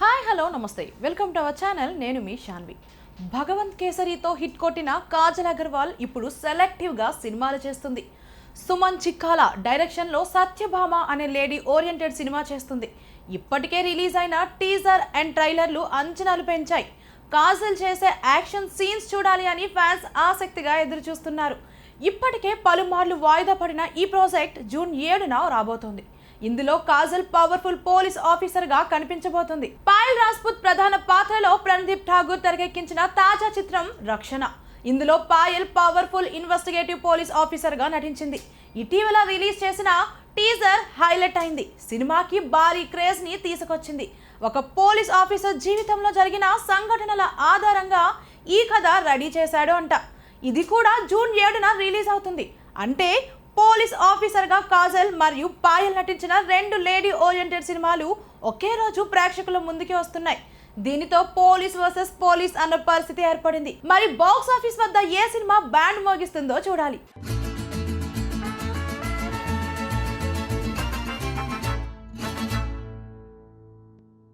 Hi hello namaste. Welcome to our channel. నేను మీ శాన్వి భగవంత్ కేసరితో హిట్ కొట్టిన కాజల్ అగర్వాల్ ఇప్పుడు సెలెక్టివ్గా సినిమాలు చేస్తుంది. సుమన్ చిక్కాల డైరెక్షన్లో సత్యభామ అనే లేడీ ఓరియంటెడ్ సినిమా చేస్తుంది. ఇప్పటికే రిలీజ్ అయిన టీజర్ అండ్ ట్రైలర్లు అంచనాలు పెంచాయి. కాజల్ చేసే యాక్షన్ సీన్స్ చూడాలి అని ఫ్యాన్స్ ఆసక్తిగా ఎదురుచూస్తున్నారు. ఇప్పటికే పలుమార్లు వాయిదా పడిన ఈ ప్రాజెక్ట్ జూన్ ఏడున రాబోతోంది. ఇందులో కాజల్ పవర్ఫుల్ పోలీస్ ఆఫీసర్గా కనిపించబోతుంది. పాయల్ రాజ్పుత్ ప్రధాన పాత్రలో ప్రణదీప్ ఠాగూర్ తెరకెక్కించిన తాజా చిత్రం రక్షణ. ఇందులో పాయల్ పవర్ఫుల్ ఇన్వెస్టిగేటివ్ పోలీస్ ఆఫీసర్గా నటించింది. ఇటీవల రిలీజ్ చేసిన టీజర్ హైలైట్ అయింది. సినిమాకి భారీ క్రేజ్ని తీసుకొచ్చింది. ఒక పోలీస్ ఆఫీసర్ జీవితంలో జరిగిన సంఘటనల ఆధారంగా ఈ కథ రెడీ చేశాడు అంట. ఇది కూడా జూన్ ఏడున రిలీజ్ అవుతుంది. అంటే పోలీస్ ఆఫీసర్గా కాజల్ మరియు పాయల్ నటించిన రెండు లేడీ ఓరియంటెడ్ సినిమాలు ఒకే రోజు ప్రేక్షకుల ముందుకే వస్తున్నాయి. దీనితో పోలీస్ వర్సెస్ పోలీస్ అన్న పరిస్థితి ఏర్పడింది. మరి బాక్స్ ఆఫీస్ వద్ద ఏ సినిమా బ్యాండ్ మోగిస్తుందో చూడాలి.